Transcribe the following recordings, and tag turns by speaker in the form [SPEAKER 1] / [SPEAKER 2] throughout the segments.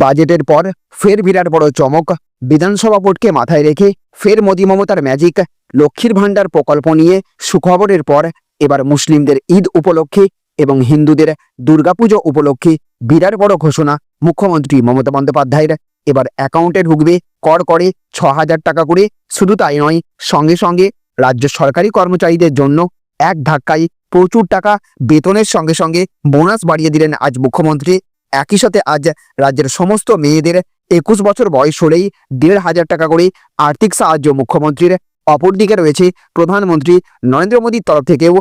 [SPEAKER 1] বাজেটের পর ফের বিরাট বড় চমক। বিধানসভা ভোটকে মাথায় রেখে ফের মোদী মমতার ম্যাজিক লক্ষ্মীর ভাণ্ডার প্রকল্প নিয়ে সুখবরের পর এবার মুসলিমদের ঈদ উপলক্ষে এবং হিন্দুদের দুর্গাপুজো উপলক্ষে বিরাট বড় ঘোষণা মুখ্যমন্ত্রী মমতা বন্দ্যোপাধ্যায়ের। এবার অ্যাকাউন্টে ঢুকবে, কর করে ছ হাজার টাকা করে, শুধু তাই নয়, সঙ্গে সঙ্গে রাজ্য সরকারি কর্মচারীদের জন্য এক ধাক্কায় প্রচুর টাকা বেতনের সঙ্গে সঙ্গে বোনাস বাড়িয়ে দিলেন আজ মুখ্যমন্ত্রী। একই সাথে আজ রাজ্যের সমস্ত মেয়েদের একুশ বছর বয়স হলেই দেড় হাজার টাকা করে আর্থিক সাহায্য মুখ্যমন্ত্রীর অপরদিকে রয়েছে প্রধানমন্ত্রী নরেন্দ্র মোদীর তরফ থেকেও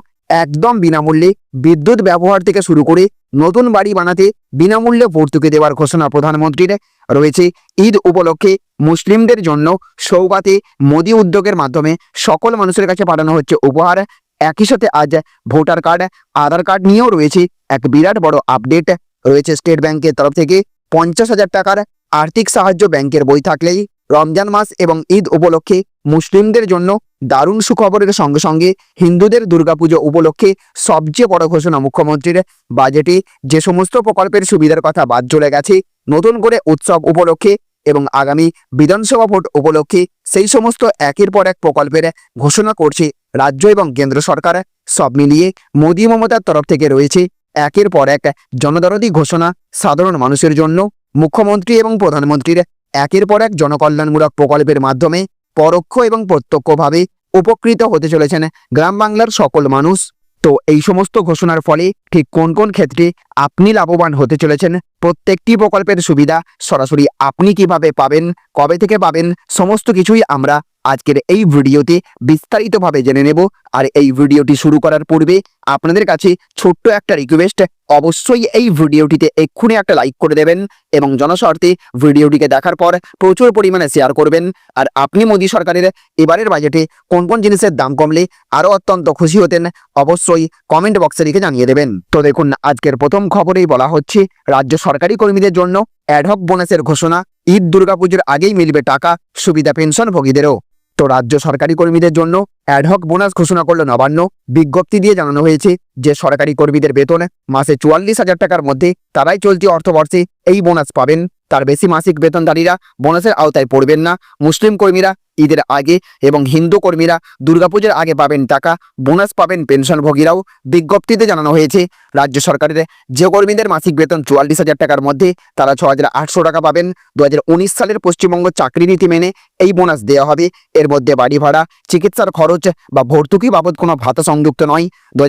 [SPEAKER 1] একদম বিনামূল্যে বিদ্যুৎ ব্যবহার থেকে শুরু করে নতুন বাড়ি বানাতে বিনামূল্যে ভর্তুকি দেওয়ার ঘোষণা প্রধানমন্ত্রীর। রয়েছে ঈদ উপলক্ষে মুসলিমদের জন্য সৌগাতে মোদী উদ্যোগের মাধ্যমে সকল মানুষের কাছে পাঠানো হচ্ছে উপহার। একই সাথে আজ ভোটার কার্ড, আধার কার্ড নিয়েও রয়েছে এক বিরাট বড় আপডেট। রয়েছে স্টেট ব্যাংকের তরফ থেকে পঞ্চাশ হাজার টাকার আর্থিক সাহায্য ব্যাংকের বই থাকলেই রমজান মাস এবং ঈদ উপলক্ষে মুসলিমদের জন্য দারুণ সুখবরের সঙ্গে সঙ্গে হিন্দুদের দুর্গাপুজো উপলক্ষে সবচেয়ে বড় ঘোষণা মুখ্যমন্ত্রীর বাজেটে যে সমস্ত প্রকল্পের সুবিধার কথা বাদ চলে গেছে, নতুন করে উৎসব উপলক্ষে এবং আগামী বিধানসভা ভোট উপলক্ষে সেই সমস্ত একের পর এক প্রকল্পের ঘোষণা করছে রাজ্য এবং কেন্দ্র সরকার। সব মিলিয়ে মোদী মমতার তরফ থেকে রয়েছে একের পর এক জনদরদি ঘোষণা সাধারণ মানুষের জন্য, মুখ্যমন্ত্রী এবং প্রধানমন্ত্রীর একের পর এক জনকল্যাণমূলক প্রকল্পের মাধ্যমে পরোক্ষ এবং প্রত্যক্ষভাবে উপকৃত হতে চলেছেন গ্রাম বাংলার সকল মানুষ। তো এই সমস্ত ঘোষণার ফলে ঠিক কোন কোন ক্ষেত্রে আপনি লাভবান হতে চলেছেন, প্রত্যেকটি প্রকল্পের সুবিধা সরাসরি আপনি কীভাবে পাবেন কবে থেকে পাবেন সমস্ত কিছুই আমরা আজকের এই ভিডিওতে বিস্তারিতভাবে জেনে নেব। আর এই ভিডিওটি শুরু করার পূর্বে আপনাদের কাছে ছোট্ট একটা রিকোয়েস্ট অবশ্যই এই ভিডিওটিতে এক্ষুনি একটা লাইক করে দেবেন এবং জনস্বার্থে ভিডিওটিকে দেখার পর প্রচুর পরিমাণে শেয়ার করবেন। আর আপনি মোদী সরকারের এবারের বাজেটে কোন কোন জিনিসের দাম কমলে আরও অত্যন্ত খুশি হতেন, অবশ্যই কমেন্ট বক্সে লিখে জানিয়ে দেবেন। তো দেখুন, আজকের প্রথম খবরেই বলা হচ্ছে, রাজ্য সরকারি কর্মীদের জন্য অ্যাডহক বোনাসের ঘোষণা, ঈদ, দুর্গাপুজোর আগেই মিলবে টাকা, সুবিধা পেনশনভোগীদেরও তো রাজ্য সরকারি কর্মীদের জন্য অ্যাডহক বোনাস ঘোষণা করল নবান্ন। বিজ্ঞপ্তি দিয়ে জানানো হয়েছে যে সরকারি কর্মীদের বেতন মাসে চুয়াল্লিশ হাজার টাকার মধ্যে তারাই চলতি অর্থবর্ষে এই বোনাস পাবেন। তার বেশি মাসিক বেতনদারীরা বোনাসের আওতায় পড়বেন না। মুসলিম কর্মীরা ঈদের আগে এবং হিন্দু কর্মীরা দুর্গাপুজোর আগে পাবেন টাকা বোনাস পাবেন পেনশনভোগীরাও। বিজ্ঞপ্তিতে জানানো হয়েছে, রাজ্য সরকারের যে কর্মীদের মাসিক বেতন চুয়াল্লিশ হাজার টাকার মধ্যে তারা ছ টাকা পাবেন। দু হাজার উনিশ সালের পশ্চিমবঙ্গ চাকরি নীতি মেনে এই বোনাস দেওয়া হবে। এর মধ্যে বাড়ি ভাড়া, চিকিৎসার খরচ বা ভর্তুকি বাবদ কোনো ভাতা সংযুক্ত নয়। দু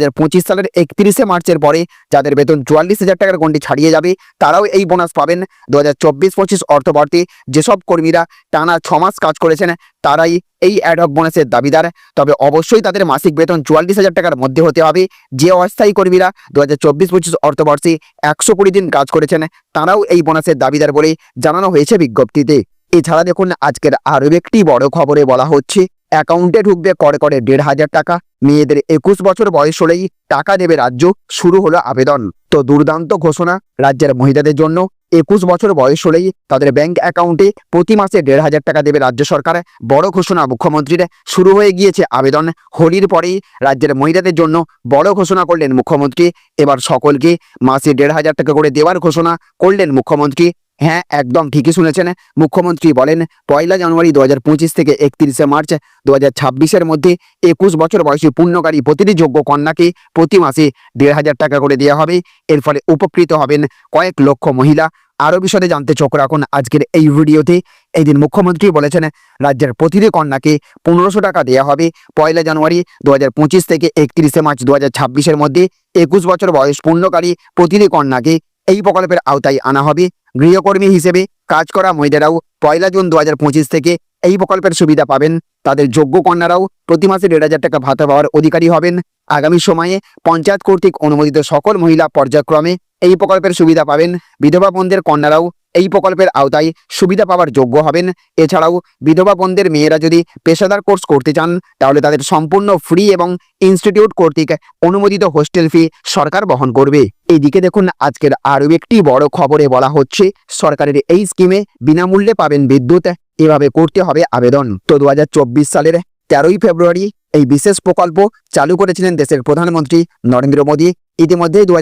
[SPEAKER 1] সালের একত্রিশে মার্চের পরে যাদের বেতন চুয়াল্লিশ হাজার টাকার গন্ডি ছাড়িয়ে যাবে, তারাও এই বোনাস পাবেন। দু হাজার চব্বিশ পঁচিশ অর্থবর্ষে যেসব কর্মীরা টানা ছমাস কাজ করেছেন, তারাই এই অ্যাডহক বোনাসের দাবিদার। তবে অবশ্যই তাদের মাসিক বেতন চুয়াল্লিশ হাজার টাকার মধ্যে হতে হবে। যে অস্থায়ী কর্মীরা দু হাজার চব্বিশ পঁচিশ অর্থবর্ষে একশো কুড়ি দিন কাজ করেছেন, তারাও এই বোনাসের দাবিদার বলে জানানো হয়েছে বিজ্ঞপ্তিতে। এছাড়া দেখুন, আজকের আরও একটি বড় খবরে বলা হচ্ছে অ্যাকাউন্টে ঢুকবে করে করে দেড় হাজার টাকা। মেয়েদের একুশ বছর বয়স হলেই টাকা দেবে রাজ্য। শুরু হলো আবেদন। তো দুর্দান্ত ঘোষণা রাজ্যের মহিলাদের জন্য। একুশ বছর বয়স হলেই তাদের ব্যাংক অ্যাকাউন্টে প্রতি মাসে দেড় হাজার টাকা দেবে রাজ্য সরকার। বড় ঘোষণা মুখ্যমন্ত্রীর। শুরু হয়ে গিয়েছে আবেদন। হোলির পরেই রাজ্যের মহিলাদের জন্য বড় ঘোষণা করলেন মুখ্যমন্ত্রী। এবার সকলকে মাসে দেড় হাজার টাকা করে দেওয়ার ঘোষণা করলেন মুখ্যমন্ত্রী। হ্যাঁ একদম ঠিকই শুনেছেন। মুখ্যমন্ত্রী বলেন, পয়লা জানুয়ারি দু হাজার পঁচিশ থেকে একত্রিশে মার্চ দু হাজার মধ্যে একুশ বছর বয়সী পূর্ণকারী প্রতিটি যোগ্য কন্যাকে প্রতি মাসে দেড় হাজার টাকা করে দেওয়া হবে। এর ফলে উপকৃত হবেন কয়েক লক্ষ মহিলা। আরও বিশদে জানতে চোখ রাখুন আজকের এই ভিডিওতে। এই দিন মুখ্যমন্ত্রী বলেছেন, রাজ্যের প্রতিটি কন্যাকে পনেরোশো টাকা দেওয়া হবে। পয়লা জানুয়ারি দু হাজার পঁচিশ থেকে একত্রিশে মার্চ দু হাজার মধ্যে একুশ বছর বয়স পূর্ণকারী প্রতিটি কন্যাকে এই প্রকল্পের আওতায় আনা হবে। গৃহকর্মী হিসেবে কাজ করা মহিলারাও পয়লা জুন দু হাজার পঁচিশ থেকে এই প্রকল্পের সুবিধা পাবেন। তাদের যোগ্য কন্যারাও প্রতি মাসে দেড় হাজার টাকা ভাতা পাওয়ার অধিকারী হবেন। আগামী সময়ে পঞ্চায়েত কর্তৃক অনুমোদিত সকল মহিলা পর্যায়ক্রমে এই প্রকল্পের সুবিধা পাবেন। বিধবা বোনদের কন্যারাও এই প্রকল্পের আওতায় সুবিধা পাওয়ার যোগ্য হবেন। এছাড়াও বিধবা বোনদের মেয়েরা যদি পেশাদার কোর্স করতে চান, তাহলে তাদের সম্পূর্ণ ফ্রি এবং ইনস্টিটিউট কর্তৃক অনুমোদিত হোস্টেল ফি সরকার বহন করবে। এইদিকে দেখুন, আজকের আরও একটি বড় খবরে বলা হচ্ছে, সরকারের এই স্কিমে বিনামূল্যে পাবেন বিদ্যুৎ। এভাবে করতে হবে আবেদন। তো দু হাজার চব্বিশ সালের তেরোই ফেব্রুয়ারি এই বিশেষ প্রকল্প চালু করেছিলেন দেশের প্রধানমন্ত্রী নরেন্দ্র মোদী। ইতিমধ্যে দু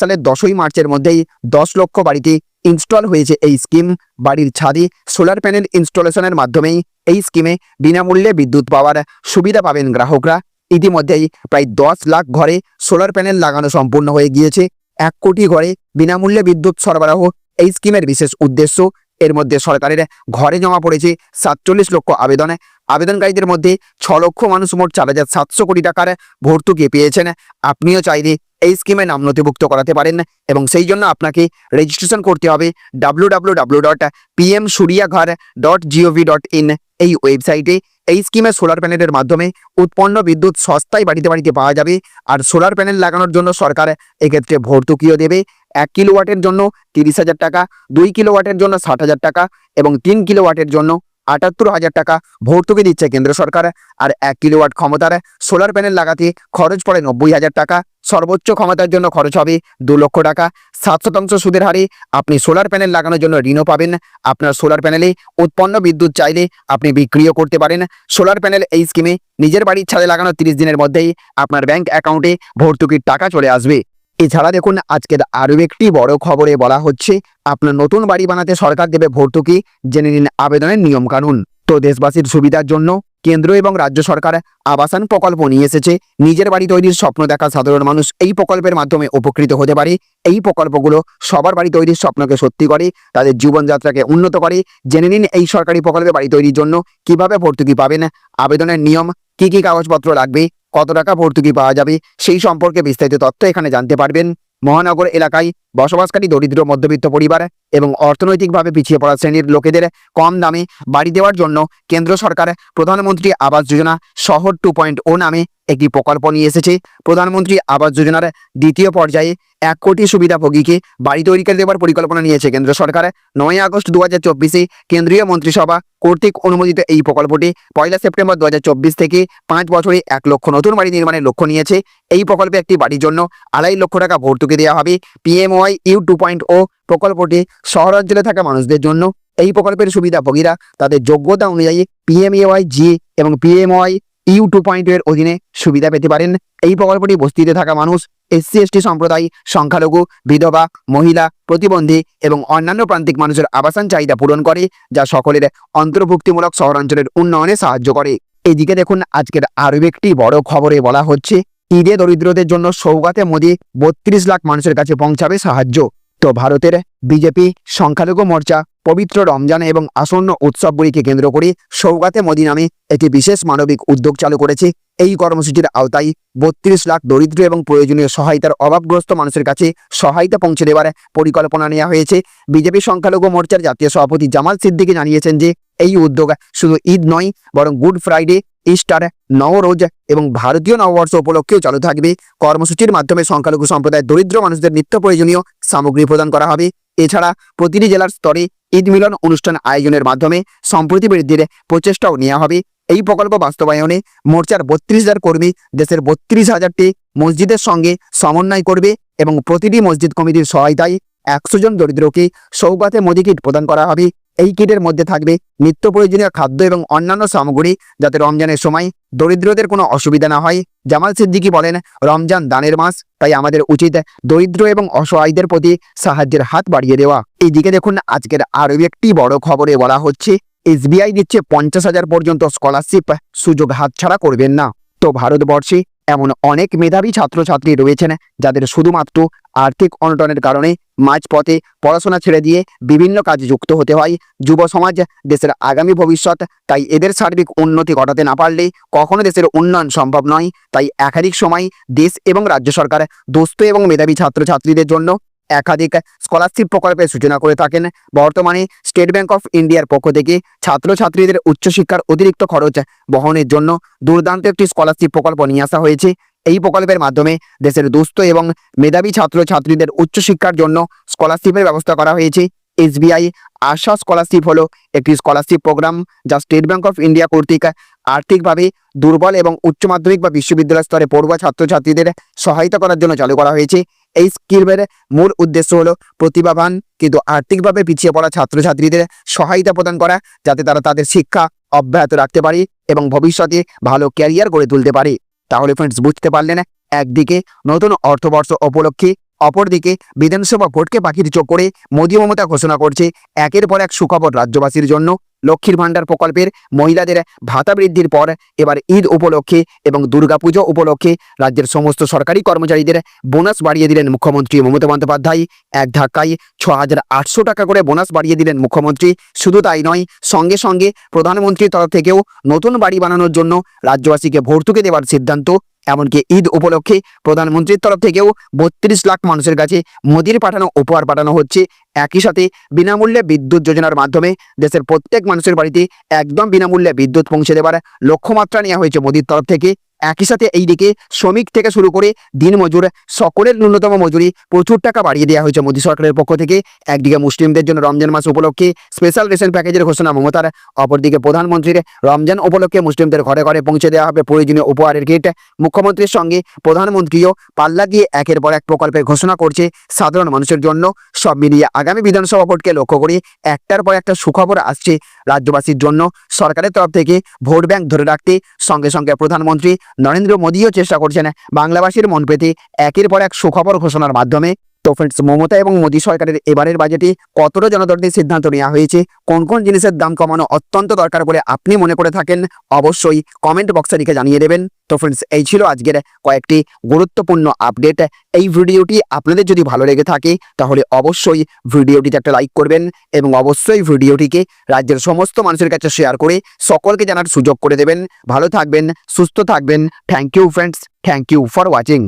[SPEAKER 1] সালের দশই মার্চের মধ্যেই দশ লক্ষ বাড়িতে ইনস্টল হয়েছে এই স্কিম। বাড়ির ছাদে সোলার প্যানেল ইনস্টলেশনের মাধ্যমেই এই স্কিমে বিনামূল্যে বিদ্যুৎ পাওয়ার সুবিধা পাবেন গ্রাহকরা। ইতিমধ্যেই প্রায় দশ লাখ ঘরে সোলার প্যানেল লাগানো সম্পূর্ণ হয়ে গিয়েছে। এক কোটি ঘরে বিনামূল্যে বিদ্যুৎ সরবরাহ এই স্কিমের বিশেষ উদ্দেশ্য। এর মধ্যে সরকারের ঘরে জমা পড়েছে সাতচল্লিশ লক্ষ আবেদনে। আবেদনকারীদের মধ্যে ছ লক্ষ মানুষ মোট চার হাজার সাতশো কোটি টাকার ভর্তুকি পেয়েছেন। আপনিও চাইলে এই স্কিমে নাম নথিভুক্ত করাতে পারেন এবং সেই জন্য আপনাকে রেজিস্ট্রেশন করতে হবে W dot Suryaghar dot G O V dot in এই ওয়েবসাইটে এই স্কিমে সোলার প্যানেলের মাধ্যমে উৎপন্ন বিদ্যুৎ সস্তায় বাড়িতে বাড়িতে পাওয়া যাবে আর সোলার প্যানেল লাগানোর জন্য সরকার এক্ষেত্রে ভর্তুকিও দেবে। এক কিলোওয়াটের জন্য তিরিশ হাজার টাকা, দুই কিলোওয়াটের জন্য ষাট হাজার টাকা এবং তিন কিলোওয়াটের জন্য আটাত্তর হাজার টাকা ভর্তুকি দিচ্ছে কেন্দ্র সরকার। আর এক কিলোওয়াট ক্ষমতার সোলার প্যানেল লাগাতে খরচ পড়ে নব্বই হাজার টাকা। সর্বোচ্চ ক্ষমতার জন্য খরচ হবে দু লক্ষ টাকা। সাত শতাংশ সুদের হারে আপনি সোলার প্যানেল লাগানোর জন্য ঋণও পাবেন। আপনার সোলার প্যানেলে উৎপন্ন বিদ্যুৎ চাইলে আপনি বিক্রিও করতে পারেন। সোলার প্যানেল এই স্কিমে নিজের বাড়ির ছাদে লাগানো তিরিশ দিনের মধ্যেই আপনার ব্যাংক অ্যাকাউন্টে ভর্তুকির টাকা চলে আসবে। এছাড়া দেখুন, আজকের আরও একটি বড় খবরে বলা হচ্ছে, আপনার নতুন বাড়ি বানাতে সরকার দেবে ভর্তুকি। জেনে নিন আবেদনের নিয়ম কানুন তো দেশবাসীর সুবিধার জন্য কেন্দ্র এবং রাজ্য সরকার আবাসন প্রকল্প নিয়ে এসেছে। নিজের বাড়ি তৈরির স্বপ্ন দেখা সাধারণ মানুষ এই প্রকল্পের মাধ্যমে উপকৃত হতে পারে। এই প্রকল্পগুলো সবার বাড়ি তৈরির স্বপ্নকে সত্যি করে, তাদের জীবনযাত্রাকে উন্নত করে। জেনে নিন এই সরকারি প্রকল্পে বাড়ি তৈরির জন্য কীভাবে ভর্তুকি পাবেন, আবেদনের নিয়ম, কি কি কাগজপত্র লাগবে, কত টাকা ভর্তুকি পাওয়া যাবে, সেই সম্পর্কে বিস্তারিত তথ্য এখানে জানতে পারবেন। মহানগর এলাকায় বসবাসকারী দরিদ্র, মধ্যবিত্ত পরিবার এবং অর্থনৈতিকভাবে পিছিয়ে পড়া শ্রেণির লোকেদের কম দামে বাড়ি দেওয়ার জন্য কেন্দ্র সরকার প্রধানমন্ত্রী আবাস যোজনা শহর টু পয়েন্ট ও নামে একটি প্রকল্প নিয়ে এসেছে। প্রধানমন্ত্রী আবাস যোজনার দ্বিতীয় পর্যায়ে এক কোটি সুবিধাভোগীকে বাড়ি তৈরি করে দেওয়ার পরিকল্পনা নিয়েছে কেন্দ্র সরকার। নয় আগস্ট দু হাজার চব্বিশে কেন্দ্রীয় মন্ত্রিসভা কর্তৃক অনুমোদিত এই প্রকল্পটি পয়লা সেপ্টেম্বর দু হাজার চব্বিশ থেকে পাঁচ বছরে এক লক্ষ নতুন বাড়ি নির্মাণের লক্ষ্য নিয়েছে। এই প্রকল্পে একটি বাড়ির জন্য আড়াই লক্ষ টাকা ভর্তুকি দেওয়া হবে। P M Y U two point O প্রকল্পটি শহরাঞ্চলে থাকা মানুষদের জন্য এই প্রকল্পের সুবিধাভোগীরা তাদের যোগ্যতা অনুযায়ী পিএমএওয়াই জি এবং পিএমওয়াই ইউ টু পয়েন্ট এর অধীনে সুবিধা পেতে পারেন। এই প্রকল্পটি বস্তিতে থাকা মানুষ, এসসি, এসটি সম্প্রদায়, সংখ্যালঘু, বিধবা, মহিলা, প্রতিবন্ধী এবং অন্যান্য প্রান্তিক মানুষের আবাসন চাহিদা পূরণ করে, যা সকলের অন্তর্ভুক্তিমূলক শহরাঞ্চলের উন্নয়নে সাহায্য করে। এদিকে দেখুন, আজকের আরও একটি বড় খবরে বলা হচ্ছে, ঈদে দরিদ্রদের জন্য সৌগাতে মোদী বত্রিশ লাখ মানুষের কাছে পৌঁছাবে সাহায্য। তো ভারতের বিজেপি সংখ্যালঘু মোর্চা পবিত্র রমজান এবং আসন্ন উৎসবগুলিকে কেন্দ্র করে সৌগাতে মোদী নামে একটি বিশেষ মানবিক উদ্যোগ চালু করেছে। এই কর্মসূচির আওতায় বত্রিশ লাখ দরিদ্র এবং প্রয়োজনীয় সহায়তার অভাবগ্রস্ত মানুষের কাছে সহায়তা পৌঁছে দেওয়ার পরিকল্পনা নেওয়া হয়েছে। বিজেপি সংখ্যালঘু মোর্চার জাতীয় সভাপতি জামাল সিদ্দিকি জানিয়েছেন যে, এই উদ্যোগ শুধু ঈদ নয়, বরং গুড ফ্রাইডে ইস্টার নবরোজ এবং ভারতীয় নববর্ষ উপলক্ষেও চালু থাকবে। কর্মসূচির মাধ্যমে সংখ্যালঘু সম্প্রদায়ের দরিদ্র মানুষদের নিত্য প্রয়োজনীয় সামগ্রী প্রদান করা হবে। এছাড়া প্রতিটি জেলার স্তরে ঈদ মিলন অনুষ্ঠান আয়োজনের মাধ্যমে সম্প্রতি বৃদ্ধির প্রচেষ্টাও নেওয়া হবে। এই প্রকল্প বাস্তবায়নে মোর্চার বত্রিশ হাজার কর্মী দেশের বত্রিশ হাজারটি মসজিদের সঙ্গে সমন্বয় করবে এবং প্রতিটি মসজিদ কমিটির সহায়তায় একশো জন দরিদ্রকে সৌগাতে মোদী কিট প্রদান করা হবে। এই কিটের মধ্যে থাকবে নিত্য প্রয়োজনীয় খাদ্য এবং অন্যান্য সামগ্রী যাতে রমজানের সময় দরিদ্রদের কোনো অসুবিধা না হয়। জামাল সিদ্দিকি বলেন, রমজান দানের মাস, তাই আমাদের উচিত দরিদ্র এবং অসহায়দের প্রতি সাহায্যের হাত বাড়িয়ে দেওয়া। এইদিকে দেখুন, আজকের আরও একটি বড় খবরে বলা হচ্ছে, এসবিআই দিচ্ছে পঞ্চাশ হাজার পর্যন্ত স্কলারশিপ, সুযোগ হাতছাড়া করবেন না। তো ভারতবর্ষে এমন অনেক মেধাবী ছাত্রছাত্রী রয়েছেন যাদের শুধুমাত্র আর্থিক অনটনের কারণে মাঝপথে পড়াশোনা ছেড়ে দিয়ে বিভিন্ন কাজে যুক্ত হতে হয়। যুব সমাজ দেশের আগামী ভবিষ্যৎ, তাই এদের সার্বিক উন্নতি ঘটাতে না পারলে কখনো দেশের উন্নয়ন সম্ভব নয়। তাই একাধিক সময় দেশ এবং রাজ্য সরকার দুস্থ এবং মেধাবী ছাত্রছাত্রীদের জন্য একাধিক স্কলারশিপ প্রকল্পের সূচনা করে থাকেন। বর্তমানে স্টেট ব্যাংক অফ ইন্ডিয়ার পক্ষ থেকে ছাত্রছাত্রীদের উচ্চশিক্ষার অতিরিক্ত খরচ বহনের জন্য দুর্দান্ত একটি স্কলারশিপ প্রকল্প নিয়ে আসা হয়েছে। এই প্রকল্পের মাধ্যমে দেশের দুস্থ এবং মেধাবী ছাত্রছাত্রীদের উচ্চশিক্ষার জন্য স্কলারশিপের ব্যবস্থা করা হয়েছে। এসবিআই আশা স্কলারশিপ হলো একটি স্কলারশিপ প্রোগ্রাম যা স্টেট ব্যাংক অফ ইন্ডিয়া কর্তৃক আর্থিকভাবে দুর্বল এবং উচ্চ মাধ্যমিক বা বিশ্ববিদ্যালয় স্তরে পড়ুয়া ছাত্রছাত্রীদের সহায়তা করার জন্য চালু করা হয়েছে। এই স্কিমের মূল উদ্দেশ্য হলো প্রতিভাবান কিন্তু আর্থিকভাবে পিছিয়ে পড়া ছাত্রছাত্রীদের সহায়তা প্রদান করা, যাতে তারা তাদের শিক্ষা অব্যাহত রাখতে পারে এবং ভবিষ্যতে ভালো ক্যারিয়ার গড়ে তুলতে পারে। তাহলে ফ্রেন্ডস বুঝতে পারলেন? একদিকে নতুন অর্থবর্ষ উপলক্ষে, অপরদিকে বিধানসভা ভোটকে পাখির চোখ করে মোদী মমতা ঘোষণা করছে, একের পর এক সুখবর রাজ্যবাসীর জন্য। লক্ষ্মীর ভাণ্ডার প্রকল্পের মহিলাদের ভাতা বৃদ্ধির পর এবার ঈদ উপলক্ষে এবং দুর্গাপুজো উপলক্ষে রাজ্যের সমস্ত সরকারি কর্মচারীদের বোনাস বাড়িয়ে দিলেন মুখ্যমন্ত্রী মমতা বন্দ্যোপাধ্যায়। এক ধাক্কায় ছ হাজার আটশো টাকা করে বোনাস বাড়িয়ে দিলেন মুখ্যমন্ত্রী। শুধু তাই নয়, সঙ্গে সঙ্গে প্রধানমন্ত্রীর তরফ থেকেও নতুন বাড়ি বানানোর জন্য রাজ্যবাসীকে ভর্তুকি দেওয়ার সিদ্ধান্ত এমনকি ঈদ উপলক্ষে প্রধানমন্ত্রীর তরফ থেকেও বত্রিশ লাখ মানুষের কাছে মোদির পাঠানো, উপহার পাঠানো হচ্ছে। একই সাথে বিনামূল্যে বিদ্যুৎ যোজনার মাধ্যমে দেশের প্রত্যেক মানুষের বাড়িতে একদম বিনামূল্যে বিদ্যুৎ পৌঁছে দেওয়ার লক্ষ্যমাত্রা নেওয়া হয়েছে মোদির তরফ থেকে। একই সাথে এই দিকে শ্রমিক থেকে শুরু করে দিনমজুর সকলের ন্যূনতম মজুরি প্রচুর টাকা বাড়িয়ে দেওয়া হয়েছে মোদী সরকারের পক্ষ থেকে। একদিকে মুসলিমদের জন্য রমজান মাস উপলক্ষে স্পেশাল রেশন প্যাকেজের ঘোষণা মমতার। অপরদিকে প্রধানমন্ত্রীর রমজান উপলক্ষে মুসলিমদের ঘরে ঘরে পৌঁছে দেওয়া হবে প্রয়োজনীয় উপহারের কিট মুখ্যমন্ত্রীর সঙ্গে প্রধানমন্ত্রীও পাল্লা দিয়ে একের পর এক প্রকল্পের ঘোষণা করছে সাধারণ মানুষের জন্য। সব মিলিয়ে আগামী বিধানসভা ভোটকে লক্ষ্য করে একটার পর একটা সুখবর আসছে রাজ্যবাসীর জন্য সরকারের তরফ থেকে ভোট ব্যাংক ধরে রাখতে সঙ্গে সঙ্গে প্রধানমন্ত্রী নরেন্দ্র মোদীও চেষ্টা করছেন বাংলাবাসীর মন পেতে একের পর এক সুখবর ঘোষণার মাধ্যমে। তো ফ্রেন্ডস মমতা এবং মোদী সরকারের এবারের বাজেটে কতটা জনদরদের সিদ্ধান্ত নেওয়া হয়েছে? কোন কোন জিনিসের দাম কমানো অত্যন্ত দরকার বলে আপনি মনে করে থাকেন? অবশ্যই কমেন্ট বক্সে লিখে জানিয়ে দেবেন। তো ফ্রেন্ডস এই ছিল আজকের কয়েকটি গুরুত্বপূর্ণ আপডেট এই ভিডিওটি আপনাদের যদি ভালো লেগে থাকে, তাহলে অবশ্যই ভিডিওটিতে একটা লাইক করবেন এবং অবশ্যই ভিডিওটিকে রাজ্যের সমস্ত মানুষের কাছে শেয়ার করে সকলকে জানার সুযোগ করে দেবেন। ভালো থাকবেন, সুস্থ থাকবেন। Thank you friends thank you for watching